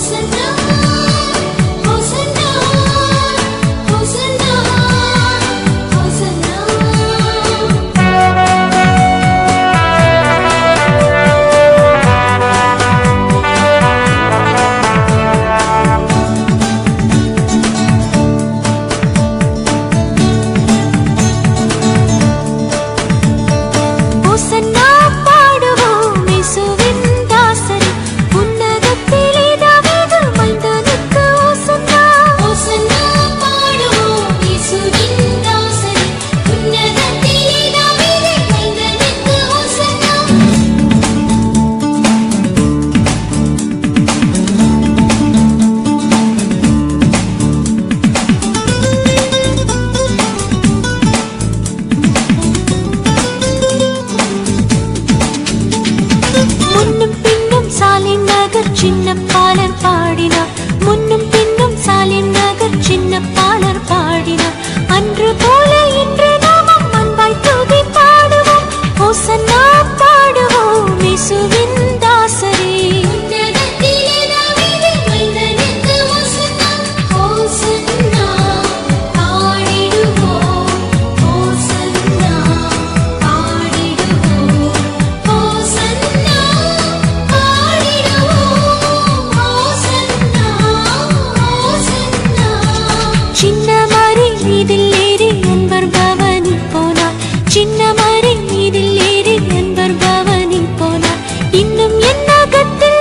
listen to சின்ன மாறி இதில் ஏறி என்பர் பவனி போனார் சின்ன மாறி இதில் ஏறி என்பர் பவனி போனார் இன்னும் என்ன கத்தில்